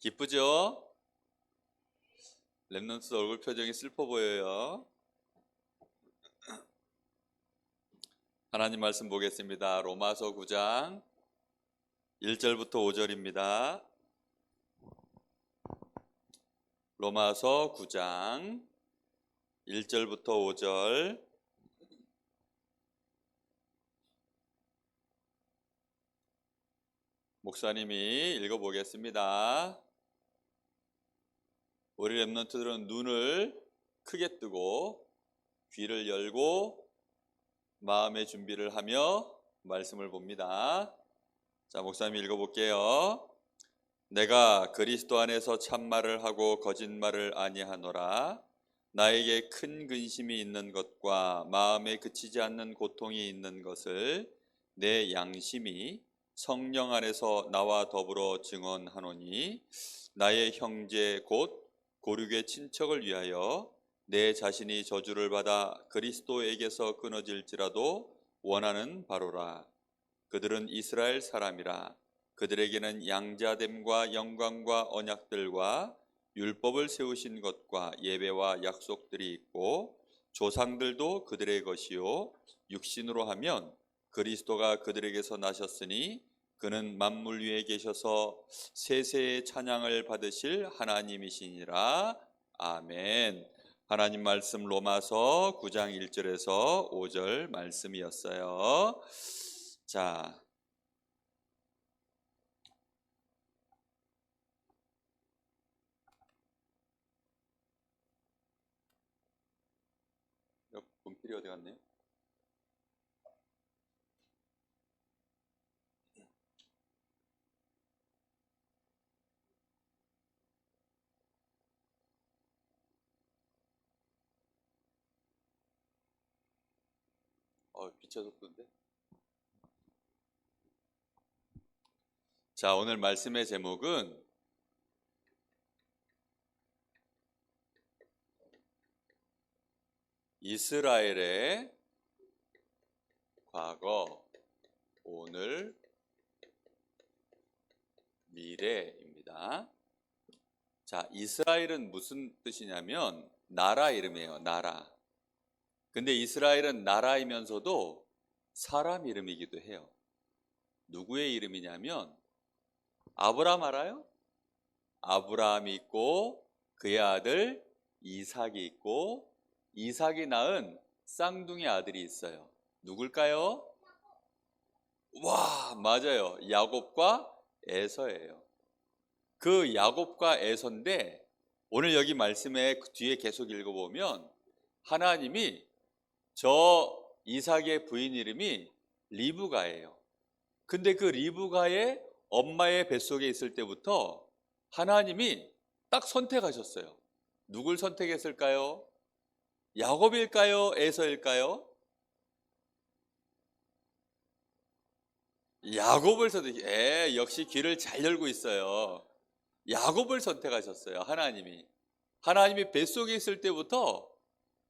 기쁘죠? 랩넌트 얼굴 표정이 슬퍼 보여요. 하나님 말씀 보겠습니다. 로마서 9장 1절부터 5절입니다. 로마서 9장 1절부터 5절 목사님이 읽어보겠습니다. 우리 랩런트들은 눈을 크게 뜨고 귀를 열고 마음의 준비를 하며 말씀을 봅니다. 자, 목사님 읽어볼게요. 내가 그리스도 안에서 참말을 하고 거짓말을 아니하노라. 나에게 큰 근심이 있는 것과 마음에 그치지 않는 고통이 있는 것을 내 양심이 성령 안에서 나와 더불어 증언하노니 나의 형제 곧 고륙의 친척을 위하여 내 자신이 저주를 받아 그리스도에게서 끊어질지라도 원하는 바로라. 그들은 이스라엘 사람이라. 그들에게는 양자됨과 영광과 언약들과 율법을 세우신 것과 예배와 약속들이 있고 조상들도 그들의 것이요 육신으로 하면 그리스도가 그들에게서 나셨으니 그는 만물 위에 계셔서 세세의 찬양을 받으실 하나님이시니라. 아멘. 하나님 말씀 로마서 9장 1절에서 5절 말씀이었어요. 자. 분필이 어디 갔네요? 어, 속도인데? 자, 오늘 말씀의 제목은 이스라엘의 과거, 오늘, 미래입니다. 자, 이스라엘은 무슨 뜻이냐면 나라 이름이에요. 나라. 근데 이스라엘은 나라이면서도 사람 이름이기도 해요. 누구의 이름이냐면 아브라함 알아요? 아브라함이 있고 그의 아들 이삭이 있고 이삭이 낳은 쌍둥이 아들이 있어요. 누굴까요? 와, 맞아요. 야곱과 에서예요. 그 야곱과 에서인데 오늘 여기 말씀에 그 뒤에 계속 읽어보면 하나님이 저 이삭의 부인 이름이 리브가예요. 근데 그 리브가의 엄마의 뱃속에 있을 때부터 하나님이 딱 선택하셨어요. 누굴 선택했을까요? 야곱일까요? 에서일까요? 야곱을 선택. 에 역시 귀를 잘 열고 있어요. 야곱을 선택하셨어요. 하나님이. 하나님이 뱃속에 있을 때부터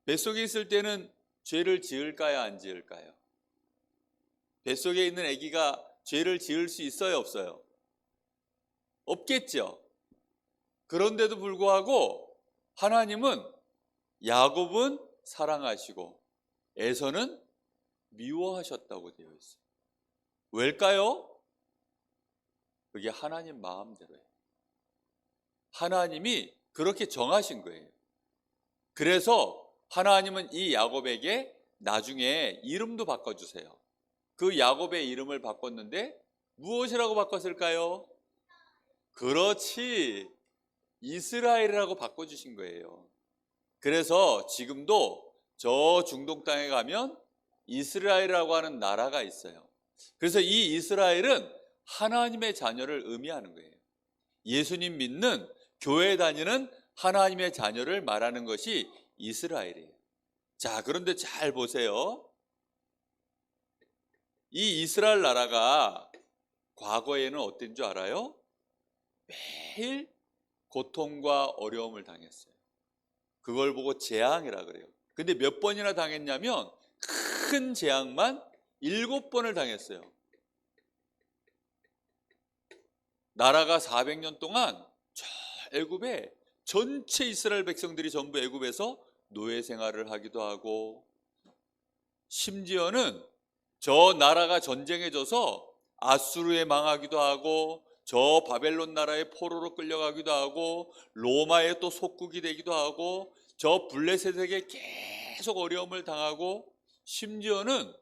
뱃속에 있을 때는 죄를 지을까요? 안 지을까요? 뱃속에 있는 아기가 죄를 지을 수 있어요? 없어요? 없겠죠. 그런데도 불구하고 하나님은 야곱은 사랑하시고 에서는 미워하셨다고 되어 있어요. 왜일까요? 그게 하나님 마음대로예요. 하나님이 그렇게 정하신 거예요. 그래서 하나님은 이 야곱에게 나중에 이름도 바꿔주세요. 그 야곱의 이름을 바꿨는데 무엇이라고 바꿨을까요? 그렇지. 이스라엘이라고 바꿔주신 거예요. 그래서 지금도 저 중동 땅에 가면 이스라엘이라고 하는 나라가 있어요. 그래서 이 이스라엘은 하나님의 자녀를 의미하는 거예요. 예수님 믿는 교회 다니는 하나님의 자녀를 말하는 것이 이스라엘이에요. 자, 그런데 잘 보세요. 이 이스라엘 나라가 과거에는 어땠는 줄 알아요? 매일 고통과 어려움을 당했어요. 그걸 보고 재앙이라 그래요. 근데 몇 번이나 당했냐면 큰 재앙만 일곱 번을 당했어요. 나라가 400년 동안 애굽에 전체 이스라엘 백성들이 전부 애굽에서 노예 생활을 하기도 하고 심지어는 저 나라가 전쟁에 져서 아수르에 망하기도 하고 저 바벨론 나라의 포로로 끌려가기도 하고 로마의 또 속국이 되기도 하고 저 블레셋에게 계속 어려움을 당하고 심지어는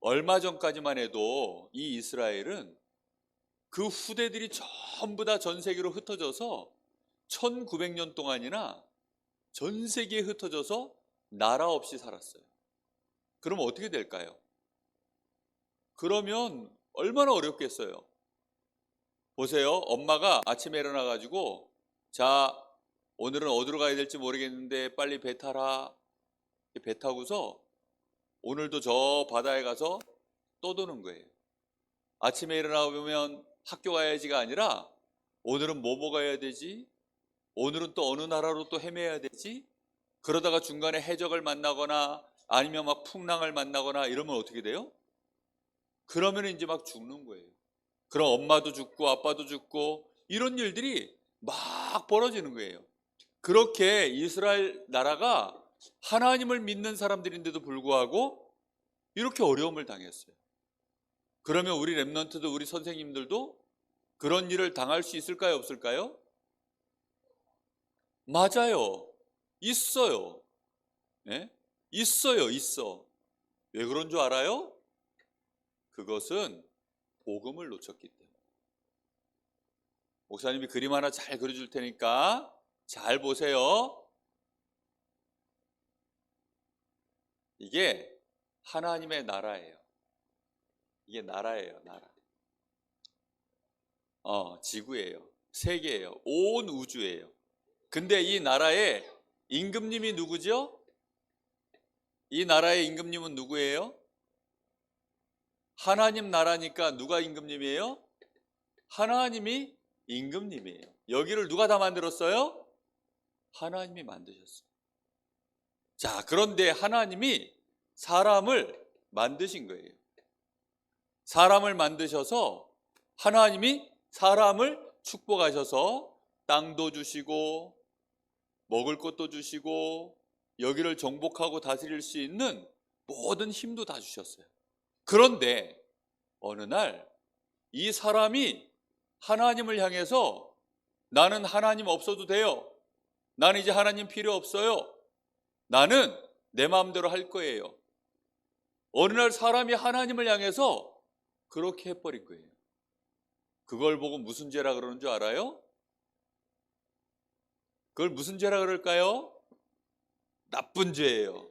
얼마 전까지만 해도 이 이스라엘은 그 후대들이 전부 다 전 세계로 흩어져서 1900년 동안이나 전 세계에 흩어져서 나라 없이 살았어요. 그럼 어떻게 될까요? 그러면 얼마나 어렵겠어요. 보세요. 엄마가 아침에 일어나 가지고 자, 오늘은 어디로 가야 될지 모르겠는데 빨리 배 타라. 배 타고서 오늘도 저 바다에 가서 떠도는 거예요. 아침에 일어나 보면 학교 가야지가 아니라 오늘은 뭐 먹어야 되지? 오늘은 또 어느 나라로 또 헤매야 되지? 그러다가 중간에 해적을 만나거나 아니면 막 풍랑을 만나거나 이러면 어떻게 돼요? 그러면 이제 막 죽는 거예요. 그럼 엄마도 죽고 아빠도 죽고 이런 일들이 막 벌어지는 거예요. 그렇게 이스라엘 나라가 하나님을 믿는 사람들인데도 불구하고 이렇게 어려움을 당했어요. 그러면 우리 랩런트도 우리 선생님들도 그런 일을 당할 수 있을까요? 없을까요? 맞아요. 있어요. 예? 있어요. 있어. 왜 그런 줄 알아요? 그것은 복음을 놓쳤기 때문에. 목사님이 그림 하나 잘 그려줄 테니까 잘 보세요. 이게 하나님의 나라예요. 이게 나라예요, 나라. 어, 지구예요. 세계예요. 온 우주예요. 근데 이 나라의 임금님이 누구죠? 이 나라의 임금님은 누구예요? 하나님 나라니까 누가 임금님이에요? 하나님이 임금님이에요. 여기를 누가 다 만들었어요? 하나님이 만드셨어요. 자, 그런데 하나님이 사람을 만드신 거예요. 사람을 만드셔서 하나님이 사람을 축복하셔서 땅도 주시고 먹을 것도 주시고 여기를 정복하고 다스릴 수 있는 모든 힘도 다 주셨어요. 그런데 어느 날 이 사람이 하나님을 향해서 나는 하나님 없어도 돼요. 나는 이제 하나님 필요 없어요. 나는 내 마음대로 할 거예요. 어느 날 사람이 하나님을 향해서 그렇게 해버린 거예요. 그걸 보고 무슨 죄라 그러는 줄 알아요? 그걸 무슨 죄라 그럴까요? 나쁜 죄예요.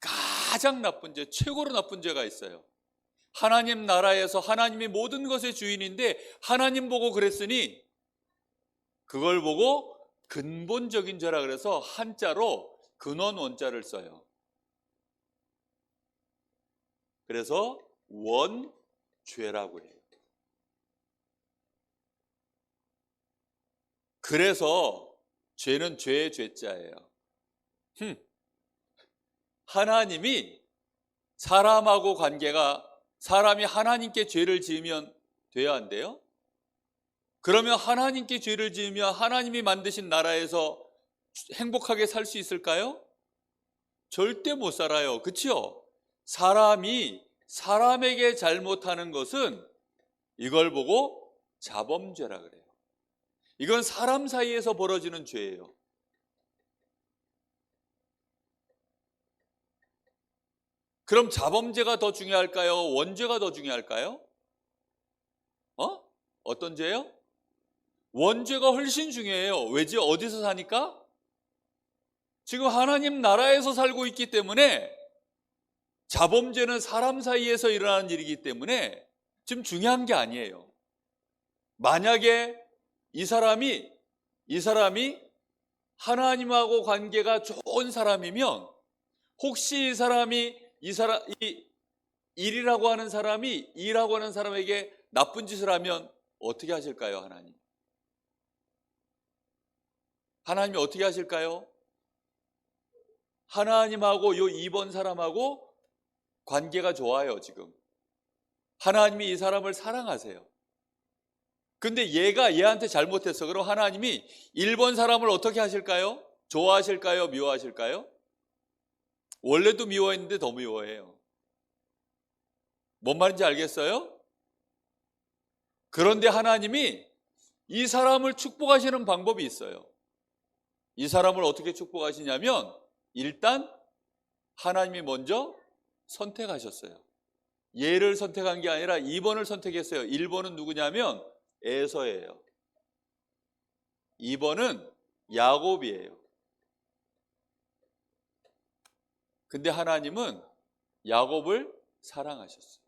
가장 나쁜 죄, 최고로 나쁜 죄가 있어요. 하나님 나라에서 하나님이 모든 것의 주인인데 하나님 보고 그랬으니 그걸 보고 근본적인 죄라 그래서 한자로 근원 원자를 써요. 그래서 원죄라고 해요. 그래서 죄는 죄의 죄자예요. 흠. 하나님이 사람하고 관계가 사람이 하나님께 죄를 지으면 돼야 한대요. 그러면 하나님께 죄를 지으면 하나님이 만드신 나라에서 행복하게 살 수 있을까요? 절대 못 살아요. 그치요? 사람이 사람에게 잘못하는 것은 이걸 보고 자범죄라 그래요. 이건 사람 사이에서 벌어지는 죄예요. 그럼 자범죄가 더 중요할까요? 원죄가 더 중요할까요? 어? 어떤 죄요? 원죄가 훨씬 중요해요. 왜지? 어디서 사니까? 지금 하나님 나라에서 살고 있기 때문에 자범죄는 사람 사이에서 일어나는 일이기 때문에 지금 중요한 게 아니에요. 만약에 이 사람이 이 사람이 하나님하고 관계가 좋은 사람이면 혹시 이 사람이 이 사람 이 일이라고 하는 사람이 일하고 하는 사람에게 나쁜 짓을 하면 어떻게 하실까요, 하나님? 하나님이 어떻게 하실까요? 하나님하고 요 2번 사람하고 관계가 좋아요, 지금. 하나님이 이 사람을 사랑하세요. 근데 얘가 얘한테 잘못했어. 그럼 하나님이 1번 사람을 어떻게 하실까요? 좋아하실까요? 미워하실까요? 원래도 미워했는데 더 미워해요. 뭔 말인지 알겠어요? 그런데 하나님이 이 사람을 축복하시는 방법이 있어요. 이 사람을 어떻게 축복하시냐면 일단 하나님이 먼저 선택하셨어요. 얘를 선택한 게 아니라 2번을 선택했어요. 1번은 누구냐면 에서예요. 2번은 야곱이에요. 근데 하나님은 야곱을 사랑하셨어요.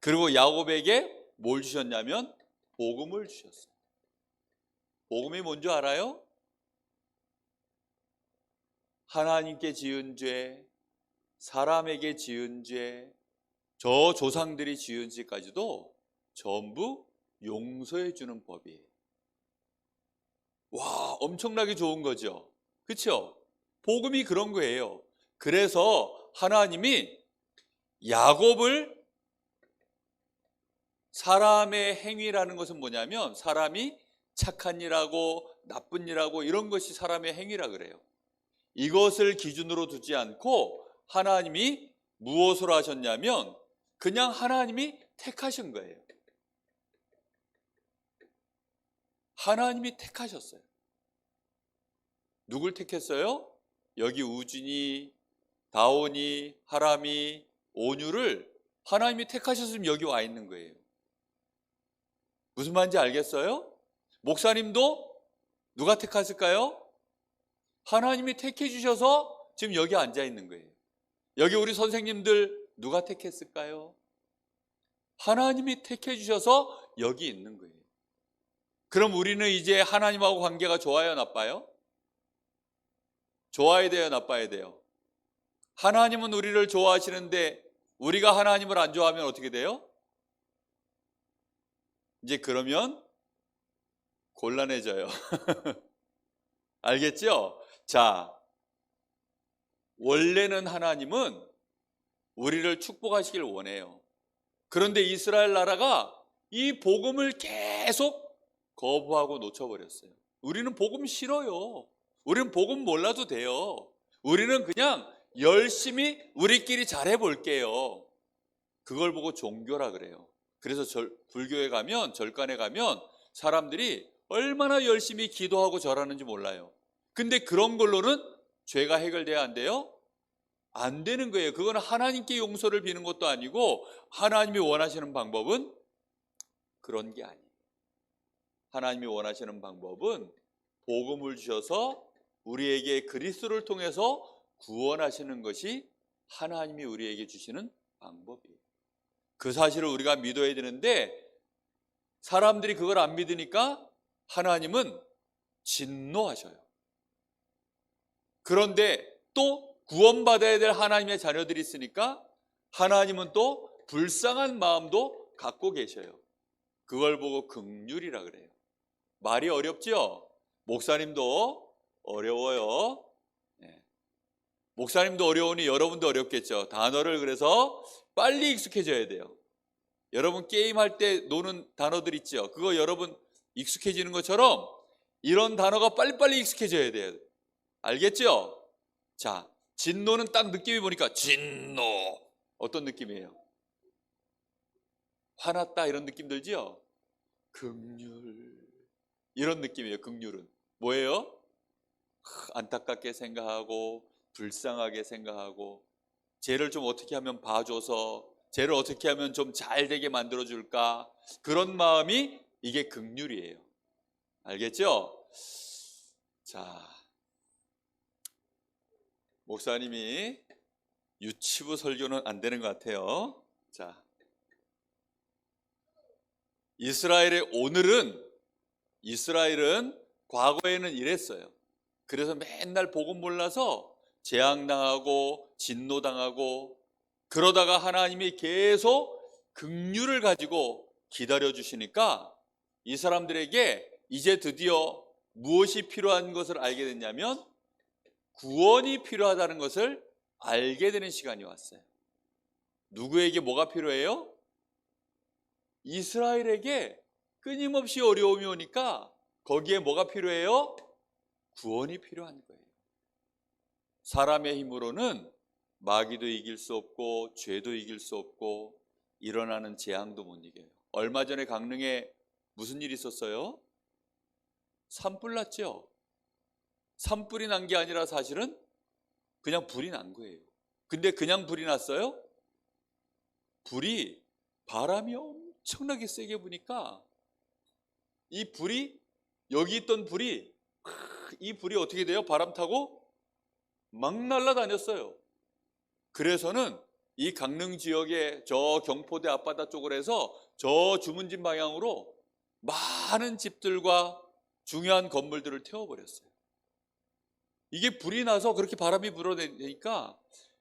그리고 야곱에게 뭘 주셨냐면 복음을 주셨어요. 복음이 뭔지 알아요? 하나님께 지은 죄, 사람에게 지은 죄, 저 조상들이 지은 죄까지도 전부 용서해 주는 법이에요. 와, 엄청나게 좋은 거죠. 그렇죠? 복음이 그런 거예요. 그래서 하나님이 야곱을 사람의 행위라는 것은 뭐냐면 사람이 착한 일하고 나쁜 일하고 이런 것이 사람의 행위라 그래요. 이것을 기준으로 두지 않고 하나님이 무엇을 하셨냐면 그냥 하나님이 택하신 거예요. 하나님이 택하셨어요. 누굴 택했어요? 여기 우진이, 다온이, 하람이, 온유를 하나님이 택하셨으면 여기 와 있는 거예요. 무슨 말인지 알겠어요? 목사님도 누가 택하실까요? 하나님이 택해 주셔서 지금 여기 앉아 있는 거예요. 여기 우리 선생님들 누가 택했을까요? 하나님이 택해 주셔서 여기 있는 거예요. 그럼 우리는 이제 하나님하고 관계가 좋아요, 나빠요? 좋아야 돼요, 나빠야 돼요? 하나님은 우리를 좋아하시는데 우리가 하나님을 안 좋아하면 어떻게 돼요? 이제 그러면 곤란해져요. 알겠죠? 자, 원래는 하나님은 우리를 축복하시길 원해요. 그런데 이스라엘 나라가 이 복음을 계속 거부하고 놓쳐버렸어요. 우리는 복음 싫어요. 우리는 복음 몰라도 돼요. 우리는 그냥 열심히 우리끼리 잘해볼게요. 그걸 보고 종교라 그래요. 그래서 절, 불교에 가면, 절간에 가면 사람들이 얼마나 열심히 기도하고 절하는지 몰라요. 근데 그런 걸로는 죄가 해결돼야 안 돼요? 안 되는 거예요. 그거는 하나님께 용서를 비는 것도 아니고 하나님이 원하시는 방법은 그런 게 아니에요. 하나님이 원하시는 방법은 복음을 주셔서 우리에게 그리스도를 통해서 구원하시는 것이 하나님이 우리에게 주시는 방법이에요. 그 사실을 우리가 믿어야 되는데 사람들이 그걸 안 믿으니까 하나님은 진노하셔요. 그런데 또 구원받아야 될 하나님의 자녀들이 있으니까 하나님은 또 불쌍한 마음도 갖고 계셔요. 그걸 보고 극률이라 그래요. 말이 어렵죠? 목사님도 어려워요. 네. 목사님도 어려우니 여러분도 어렵겠죠. 단어를 그래서 빨리 익숙해져야 돼요. 여러분 게임할 때 노는 단어들 있죠. 그거 여러분 익숙해지는 것처럼 이런 단어가 빨리빨리 익숙해져야 돼요. 알겠죠? 자, 진노는 딱 느낌이 보니까 진노. 어떤 느낌이에요? 화났다 이런 느낌 들지요? 극률. 이런 느낌이에요. 극률은. 뭐예요? 안타깝게 생각하고 불쌍하게 생각하고 쟤를 좀 어떻게 하면 봐줘서 쟤를 어떻게 하면 좀 잘 되게 만들어 줄까? 그런 마음이 이게 극률이에요. 알겠죠? 자, 목사님이 유치부 설교는 안 되는 것 같아요. 자, 이스라엘의 오늘은 이스라엘은 과거에는 이랬어요. 그래서 맨날 복음 몰라서 재앙당하고 진노당하고 그러다가 하나님이 계속 긍휼을 가지고 기다려 주시니까 이 사람들에게 이제 드디어 무엇이 필요한 것을 알게 됐냐면 구원이 필요하다는 것을 알게 되는 시간이 왔어요. 누구에게 뭐가 필요해요? 이스라엘에게 끊임없이 어려움이 오니까 거기에 뭐가 필요해요? 구원이 필요한 거예요. 사람의 힘으로는 마귀도 이길 수 없고 죄도 이길 수 없고 일어나는 재앙도 못 이겨요. 얼마 전에 강릉에 무슨 일이 있었어요? 산불 났죠. 산불이 난 게 아니라 사실은 그냥 불이 난 거예요. 근데 그냥 불이 났어요? 불이 바람이 엄청나게 세게 부니까 이 불이 여기 있던 불이 이 불이 어떻게 돼요? 바람 타고 막 날아다녔어요. 그래서는 이 강릉 지역의 저 경포대 앞바다 쪽으로 해서 저 주문진 방향으로 많은 집들과 중요한 건물들을 태워버렸어요. 이게 불이 나서 그렇게 바람이 불어대니까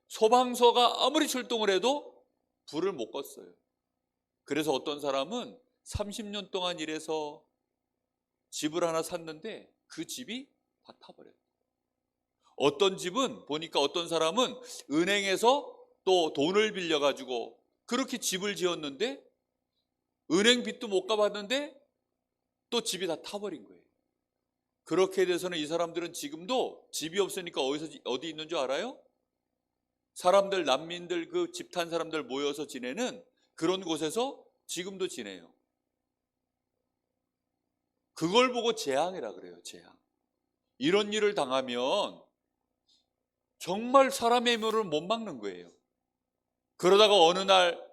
소방서가 아무리 출동을 해도 불을 못 껐어요. 그래서 어떤 사람은 30년 동안 일해서 집을 하나 샀는데 그 집이 다 타버렸어요. 어떤 집은 보니까 어떤 사람은 은행에서 또 돈을 빌려가지고 그렇게 집을 지었는데 은행 빚도 못 갚았는데 또 집이 다 타버린 거예요. 그렇게 돼서는 이 사람들은 지금도 집이 없으니까 어디서 어디 있는 줄 알아요? 사람들 난민들 그 집탄 사람들 모여서 지내는 그런 곳에서 지금도 지내요. 그걸 보고 재앙이라 그래요, 재앙. 이런 일을 당하면 정말 사람의 힘으로는 못 막는 거예요. 그러다가 어느 날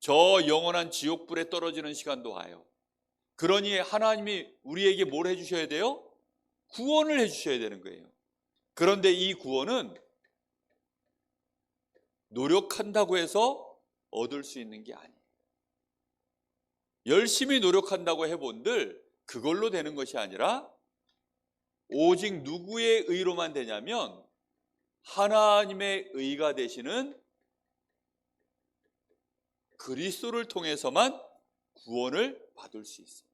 저 영원한 지옥불에 떨어지는 시간도 와요. 그러니 하나님이 우리에게 뭘 해주셔야 돼요? 구원을 해주셔야 되는 거예요. 그런데 이 구원은 노력한다고 해서 얻을 수 있는 게 아니에요. 열심히 노력한다고 해본들 그걸로 되는 것이 아니라 오직 누구의 의로만 되냐면 하나님의 의가 되시는 그리스도를 통해서만 구원을 받을 수 있어요.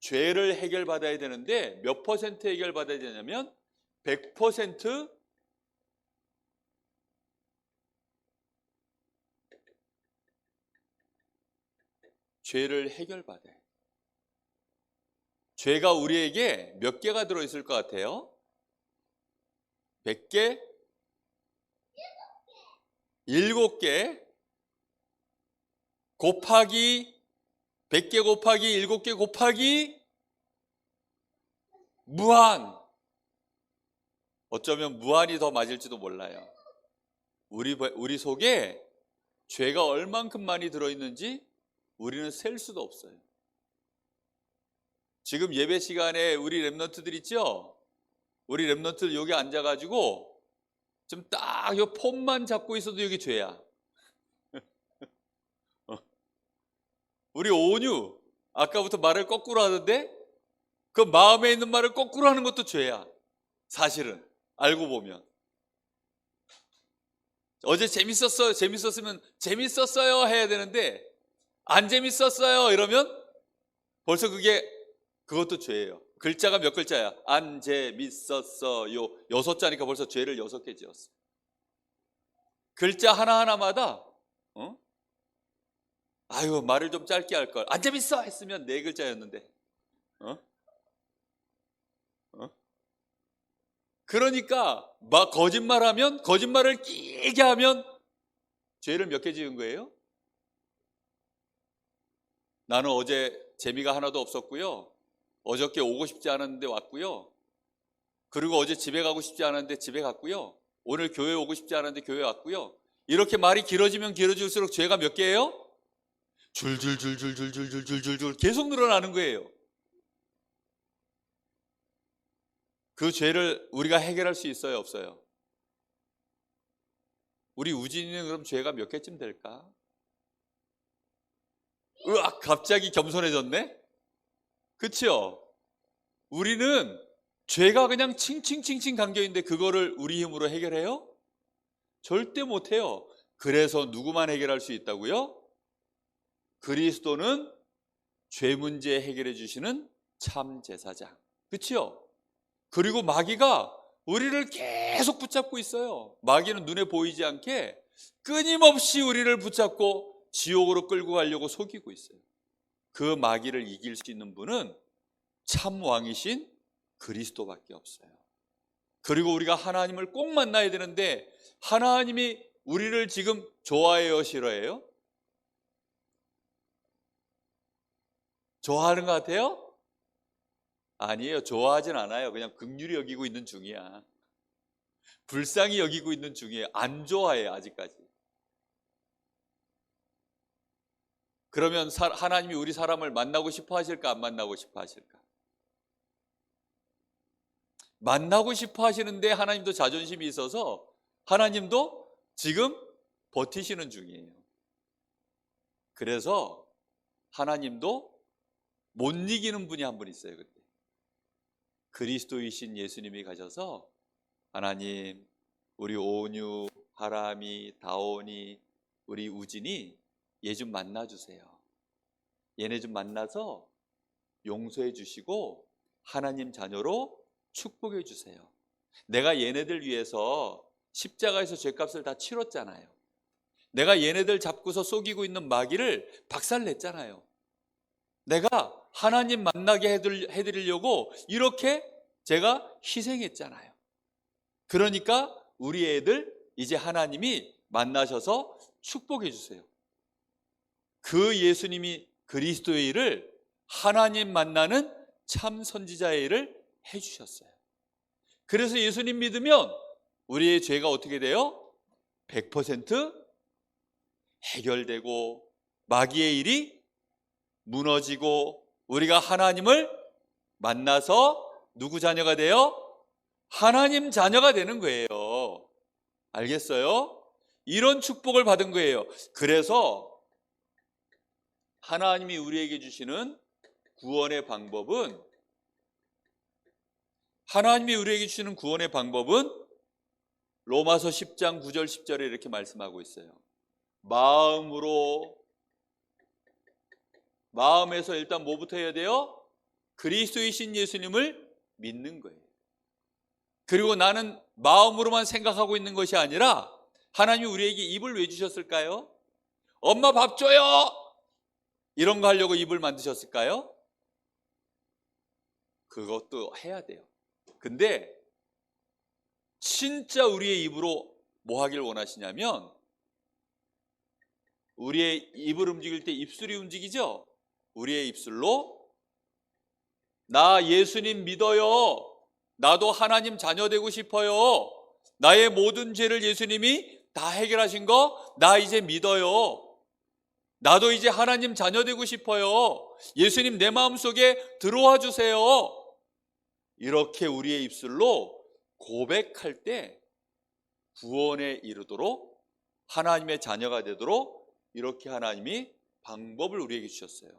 죄를 해결받아야 되는데 몇 퍼센트 해결받아야 되냐면 100% 죄를 해결받아요. 죄가 우리에게 몇 개가 들어있을 것 같아요? 100개? 7개? 곱하기 100개 곱하기 7개 곱하기 무한. 어쩌면 무한이 더 맞을지도 몰라요. 우리, 우리 속에 죄가 얼만큼 많이 들어있는지 우리는 셀 수도 없어요. 지금 예배 시간에 우리 랩런트들 있죠? 우리 랩런트들 여기 앉아가지고 좀딱요 폼만 잡고 있어도 여기 죄야. 어. 우리 온유 아까부터 말을 거꾸로 하던데 그 마음에 있는 말을 거꾸로 하는 것도 죄야. 사실은 알고 보면 어제 재밌었어요. 재밌었으면 재밌었어요 해야 되는데 안 재밌었어요 이러면 벌써 그게 그것도 죄예요. 글자가 몇 글자야? 안 재밌었어요. 여섯 자니까 벌써 죄를 여섯 개 지었어. 글자 하나하나마다 어? 아유 말을 좀 짧게 할 걸. 안 재밌어 했으면 네 글자였는데. 어? 어? 그러니까 막 거짓말하면 거짓말을 끼게 하면 죄를 몇 개 지은 거예요? 나는 어제 재미가 하나도 없었고요. 어저께 오고 싶지 않았는데 왔고요. 그리고 어제 집에 가고 싶지 않았는데 집에 갔고요. 오늘 교회 오고 싶지 않았는데 교회 왔고요. 이렇게 말이 길어지면 길어질수록 죄가 몇 개예요? 줄줄줄줄줄줄줄줄줄 계속 늘어나는 거예요. 그 죄를 우리가 해결할 수 있어요, 없어요? 우리 우진이는 그럼 죄가 몇 개쯤 될까? 으악, 갑자기 겸손해졌네? 그치요? 우리는 죄가 그냥 칭칭칭칭 감겨있는데 그거를 우리 힘으로 해결해요? 절대 못해요. 그래서 누구만 해결할 수 있다고요? 그리스도는 죄 문제 해결해 주시는 참 제사장. 그치요? 그리고 마귀가 우리를 계속 붙잡고 있어요. 마귀는 눈에 보이지 않게 끊임없이 우리를 붙잡고 지옥으로 끌고 가려고 속이고 있어요. 그 마귀를 이길 수 있는 분은 참 왕이신 그리스도밖에 없어요. 그리고 우리가 하나님을 꼭 만나야 되는데 하나님이 우리를 지금 좋아해요, 싫어해요? 좋아하는 것 같아요? 아니에요. 좋아하진 않아요. 그냥 극률이 여기고 있는 중이야. 불쌍히 여기고 있는 중이에요. 안 좋아해, 아직까지. 그러면 사- 하나님이 우리 사람을 만나고 싶어 하실까, 안 만나고 싶어 하실까? 만나고 싶어 하시는데 하나님도 자존심이 있어서 하나님도 지금 버티시는 중이에요. 그래서 하나님도 못 이기는 분이 한 분 있어요, 그때. 그리스도이신 예수님이 가셔서 하나님, 우리 오뉴, 하람이, 다온이, 우리 우진이 얘 좀 만나주세요. 얘네 좀 만나서 용서해 주시고 하나님 자녀로 축복해 주세요. 내가 얘네들 위해서 십자가에서 죄값을 다 치렀잖아요. 내가 얘네들 잡고서 속이고 있는 마귀를 박살냈잖아요. 내가 하나님 만나게 해드리- 해드리려고 이렇게 제가 희생했잖아요. 그러니까 우리 애들 이제 하나님이 만나셔서 축복해 주세요. 그 예수님이 그리스도의 일을 하나님 만나는 참 선지자의 일을 해주셨어요. 그래서 예수님 믿으면 우리의 죄가 어떻게 돼요? 100% 해결되고 마귀의 일이 무너지고 우리가 하나님을 만나서 누구 자녀가 돼요? 하나님 자녀가 되는 거예요. 알겠어요? 이런 축복을 받은 거예요. 그래서 하나님이 우리에게 주시는 구원의 방법은 하나님이 우리에게 주시는 구원의 방법은 로마서 10장 9절 10절에 이렇게 말씀하고 있어요. 마음으로 마음에서 일단 뭐부터 해야 돼요? 그리스도이신 예수님을 믿는 거예요. 그리고 나는 마음으로만 생각하고 있는 것이 아니라 하나님이 우리에게 입을 왜 주셨을까요? 엄마 밥 줘요! 이런 거 하려고 입을 만드셨을까요? 그것도 해야 돼요. 근데 진짜 우리의 입으로 뭐 하길 원하시냐면 우리의 입을 움직일 때 입술이 움직이죠? 우리의 입술로 나 예수님 믿어요. 나도 하나님 자녀 되고 싶어요. 나의 모든 죄를 예수님이 다 해결하신 거 나 이제 믿어요. 나도 이제 하나님 자녀 되고 싶어요. 예수님 내 마음속에 들어와 주세요. 이렇게 우리의 입술로 고백할 때 구원에 이르도록 하나님의 자녀가 되도록 이렇게 하나님이 방법을 우리에게 주셨어요.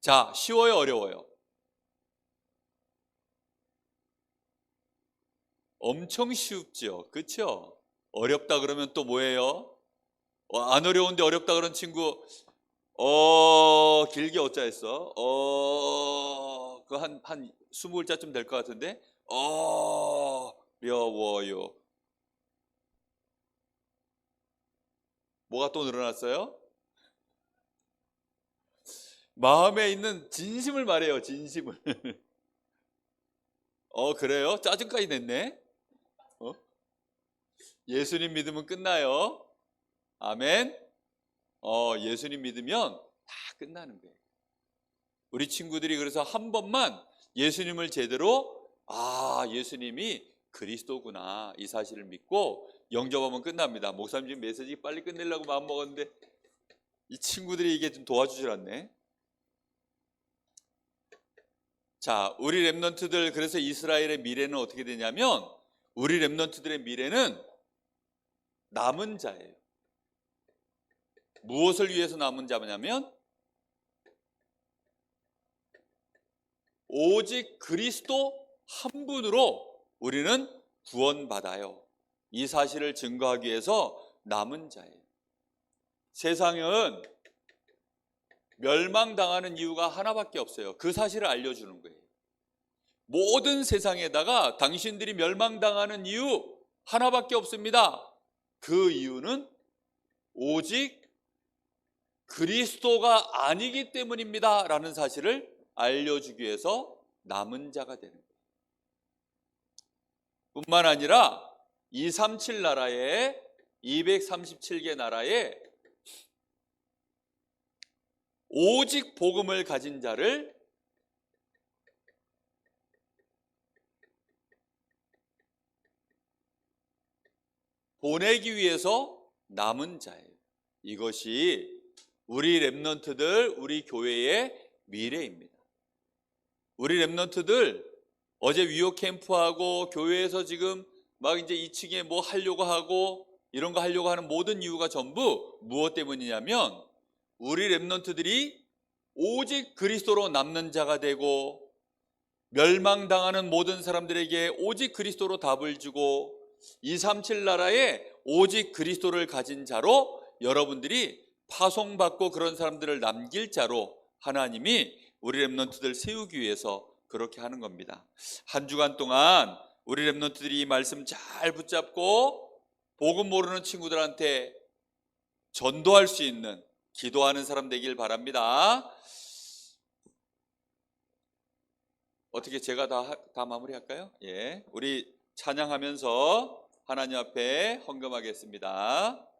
자, 쉬워요, 어려워요? 엄청 쉽죠. 그렇죠? 어렵다 그러면 또 뭐예요? 어, 안 어려운데 어렵다 그런 친구 어 길게 어짜 했어? 어 그 한 한 스무 글자쯤 될 것 같은데 어 려워요. 뭐가 또 늘어났어요? 마음에 있는 진심을 말해요. 진심을. 어 그래요? 짜증까지 냈네. 어? 예수님 믿으면 끝나요. 아멘. 어, 예수님 믿으면 다 끝나는 거예요. 우리 친구들이 그래서 한 번만 예수님을 제대로 아, 예수님이 그리스도구나 이 사실을 믿고 영접하면 끝납니다. 목사님 지금 메시지 빨리 끝내려고 마음 먹었는데 이 친구들이 이게 좀 도와주질 않네. 자, 우리 랩런트들 그래서 이스라엘의 미래는 어떻게 되냐면 우리 랩런트들의 미래는 남은 자예요. 무엇을 위해서 남은 자냐면 오직 그리스도 한 분으로 우리는 구원받아요. 이 사실을 증거하기 위해서 남은 자예요. 세상은 멸망당하는 이유가 하나밖에 없어요. 그 사실을 알려주는 거예요. 모든 세상에다가 당신들이 멸망당하는 이유 하나밖에 없습니다. 그 이유는 오직 그리스도가 아니기 때문입니다. 라는 사실을 알려주기 위해서 남은 자가 되는. 뿐만 아니라 237 나라에 237개 나라에 오직 복음을 가진 자를 보내기 위해서 남은 자예요. 이것이 우리 랩런트들, 우리 교회의 미래입니다. 우리 랩런트들 어제 위오 캠프하고 교회에서 지금 막 이제 2층에 뭐 하려고 하고 이런 거 하려고 하는 모든 이유가 전부 무엇 때문이냐면 우리 랩런트들이 오직 그리스도로 남는 자가 되고 멸망당하는 모든 사람들에게 오직 그리스도로 답을 주고 237 나라에 오직 그리스도를 가진 자로 여러분들이 파송받고 그런 사람들을 남길 자로 하나님이 우리 랩런트들 세우기 위해서 그렇게 하는 겁니다. 한 주간 동안 우리 랩런트들이 이 말씀 잘 붙잡고 복음 모르는 친구들한테 전도할 수 있는 기도하는 사람 되길 바랍니다. 어떻게 제가 다, 다 마무리할까요? 예. 우리 찬양하면서 하나님 앞에 헌금하겠습니다.